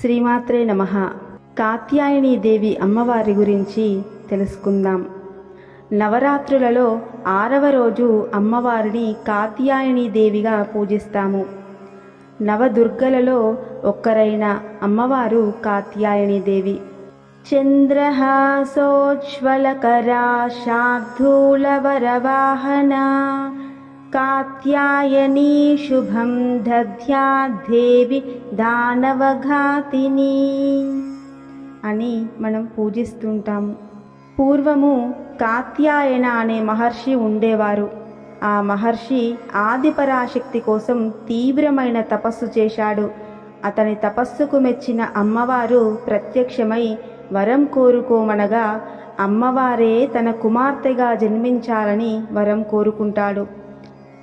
శ్రీమాత్రే నమ. కాత్యాయనీదేవి అమ్మవారి గురించి తెలుసుకుందాం. నవరాత్రులలో ఆరవ రోజు అమ్మవారిని కాత్యాయనీదేవిగా పూజిస్తాము. నవదుర్గలలో ఒక్కరైన అమ్మవారు కాత్యాయనీదేవి చంద్రహాసోజ్వలకరా శార్దూలవరవాహన కాత్యాయనీ శుభం దధ్యా దేవి దానవఘాతిని అని మనం పూజిస్తుంటాము పూర్వము కాత్యాయన అనే మహర్షి ఉండేవారు. ఆ మహర్షి ఆదిపరాశక్తి కోసం తీవ్రమైన తపస్సు చేశాడు. అతని తపస్సుకు మెచ్చిన అమ్మవారు ప్రత్యక్షమై వరం కోరుకోమనగా అమ్మవారే తన కుమార్తెగా జన్మించాలని వరం కోరుకుంటాడు.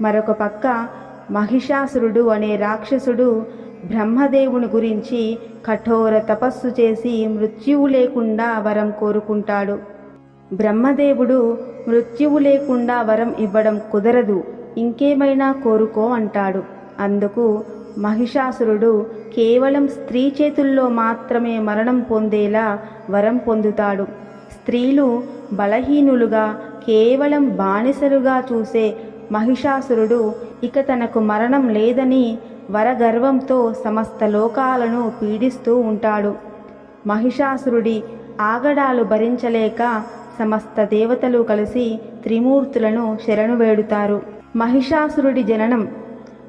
మరొక పక్క మహిషాసురుడు అనే రాక్షసుడు బ్రహ్మదేవుని గురించి కఠోర తపస్సు చేసి మృత్యువు లేకుండా వరం కోరుకుంటాడు. బ్రహ్మదేవుడు మృత్యువు లేకుండా వరం ఇవ్వడం కుదరదు ఇంకేమైనా కోరుకో అంటాడు. అందుకు మహిషాసురుడు కేవలం స్త్రీ చేతుల్లో మాత్రమే మరణం పొందేలా వరం పొందుతాడు. స్త్రీలు బలహీనులుగా కేవలం బానిసలుగా చూసే మహిషాసురుడు ఇక తనకు మరణం లేదని వరగర్వంతో సమస్త లోకాలను పీడిస్తూ ఉంటాడు. మహిషాసురుడి ఆగడాలు భరించలేక సమస్త దేవతలు కలిసి త్రిమూర్తులను శరణు వేడుతారు. మహిషాసురుడి జననం.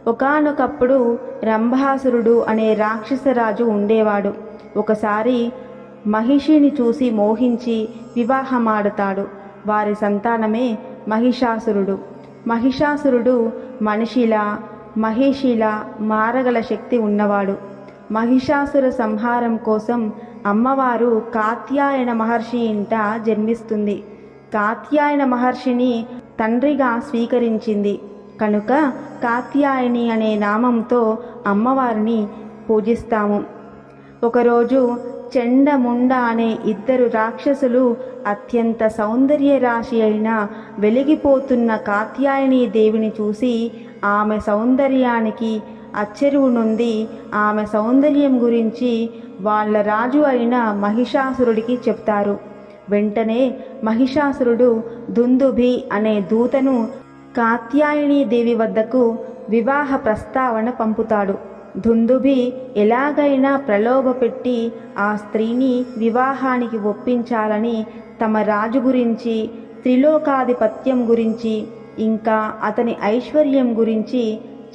ఒకానొకప్పుడు రంభాసురుడు అనే రాక్షసరాజు ఉండేవాడు. ఒకసారి మహిషిని చూసి మోహించి వివాహమాడుతాడు. వారి సంతానమే మహిషాసురుడు. మహిషాసురుడు మనిషిలా మహేషిలా మారగల శక్తి ఉన్నవాడు. మహిషాసుర సంహారం కోసం అమ్మవారు కాత్యాయన మహర్షి ఇంట జన్మిస్తుంది. కాత్యాయన మహర్షిని తండ్రిగా స్వీకరించింది. కనుక కాత్యాయని అనే నామంతో అమ్మవారిని పూజిస్తాము. ఒకరోజు చెండముండ అనే ఇద్దరు రాక్షసులు అత్యంత సౌందర్య రాశి అయిన వెలిగిపోతున్న కాత్యాయని దేవిని చూసి ఆమె సౌందర్యానికి అచ్చెరువు నుండి ఆమె సౌందర్యం గురించి వాళ్ళ రాజు అయిన మహిషాసురుడికి చెప్తారు. వెంటనే మహిషాసురుడు దుందుభి అనే దూతను కాత్యాయనీ దేవి వద్దకు వివాహ ప్రస్తావన పంపుతాడు. ధుందుభి ఎలాగైనా ప్రలోభపెట్టి ఆ స్త్రీని వివాహానికి ఒప్పించాలని తమ రాజు గురించి త్రిలోకాధిపత్యం గురించి ఇంకా అతని ఐశ్వర్యం గురించి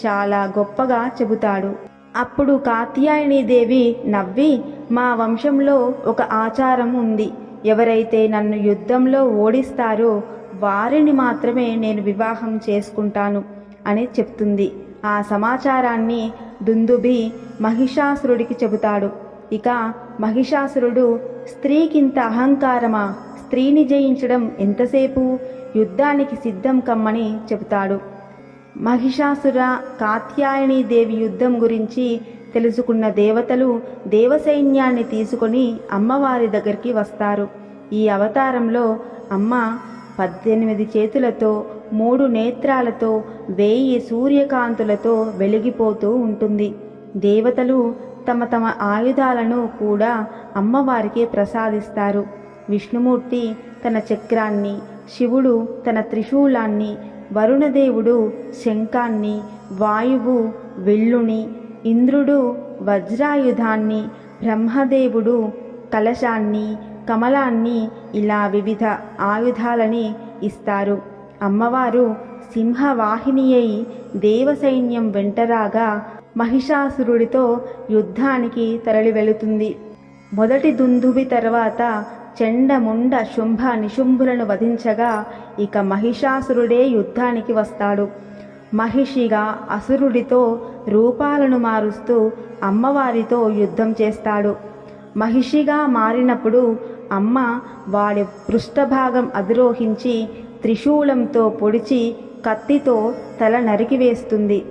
చాలా గొప్పగా చెబుతాడు. అప్పుడు కాత్యాయని దేవి నవ్వి మా వంశంలో ఒక ఆచారం ఉంది. ఎవరైతే నన్ను యుద్ధంలో ఓడిస్తారో వారిని మాత్రమే నేను వివాహం చేసుకుంటాను అని చెప్తుంది. ఆ సమాచారాన్ని దుందుబి మహిషాసురుడికి చెబుతాడు. ఇక మహిషాసురుడు స్త్రీకింత అహంకారమా? స్త్రీని జయించడం ఎంతసేపు? యుద్ధానికి సిద్ధం కమ్మని చెబుతాడు. మహిషాసుర కాత్యాయని దేవి యుద్ధం గురించి తెలుసుకున్న దేవతలు దేవసైన్యాన్ని తీసుకొని అమ్మవారి దగ్గరికి వస్తారు. ఈ అవతారంలో అమ్మ పద్దెనిమిది చేతులతో మూడు నేత్రాలతో వేయి సూర్యకాంతులతో వెలిగిపోతూ ఉంటుంది. దేవతలు తమ తమ ఆయుధాలను కూడా అమ్మవారికి ప్రసాదిస్తారు. విష్ణుమూర్తి తన చక్రాన్ని శివుడు తన త్రిశూలాన్ని వరుణదేవుడు శంఖాన్ని వాయువు వెల్లుని ఇంద్రుడు వజ్రాయుధాన్ని బ్రహ్మదేవుడు కలశాన్ని కమలాన్ని ఇలా వివిధ ఆయుధాలని ఇస్తారు. అమ్మవారు సింహవాహిని అయి దేవసైన్యం వెంటరాగా మహిషాసురుడితో యుద్ధానికి తరలి వెళుతుంది మొదటి దుందుబి తర్వాత చెండముండ శుంభ నిశుంభులను వధించగా ఇక మహిషాసురుడే యుద్ధానికి వస్తాడు. మహిషిగా అసురుడితో రూపాలను మారుస్తూ అమ్మవారితో యుద్ధం చేస్తాడు. మహిషిగా మారినప్పుడు అమ్మ వాడి పృష్ఠభాగం అధిరోహించి త్రిశూలంతో పొడిచి కత్తితో తల నరికివేస్తుంది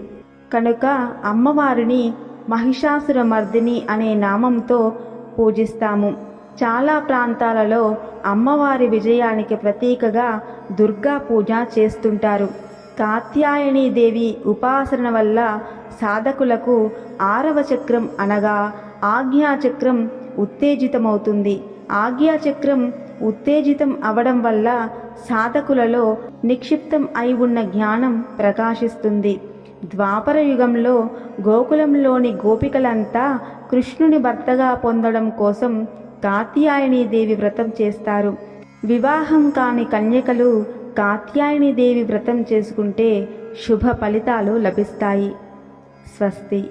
కనుక అమ్మవారిని మహిషాసురమర్దిని అనే నామంతో పూజిస్తాము. చాలా ప్రాంతాలలో అమ్మవారి విజయానికి ప్రతీకగా దుర్గా పూజ చేస్తుంటారు. కాత్యాయని దేవి ఉపాసన వల్ల సాధకులకు ఆరవ చక్రం అనగా ఆజ్ఞాచక్రం ఉత్తేజితమవుతుంది. ఆజ్ఞాచక్రం ఉత్తేజితం అవడం వల్ల సాధకులలో నిక్షిప్తం అయి ఉన్న జ్ఞానం ప్రకాశిస్తుంది. ద్వాపర యుగంలో గోకులంలోని గోపికలంతా కృష్ణుని భర్తగా పొందడం కోసం కాత్యాయని దేవి వ్రతం చేస్తారు. వివాహం కాని కన్యకలు కాత్యాయని దేవి వ్రతం చేసుకుంటే శుభ ఫలితాలు లభిస్తాయి. స్వస్తి.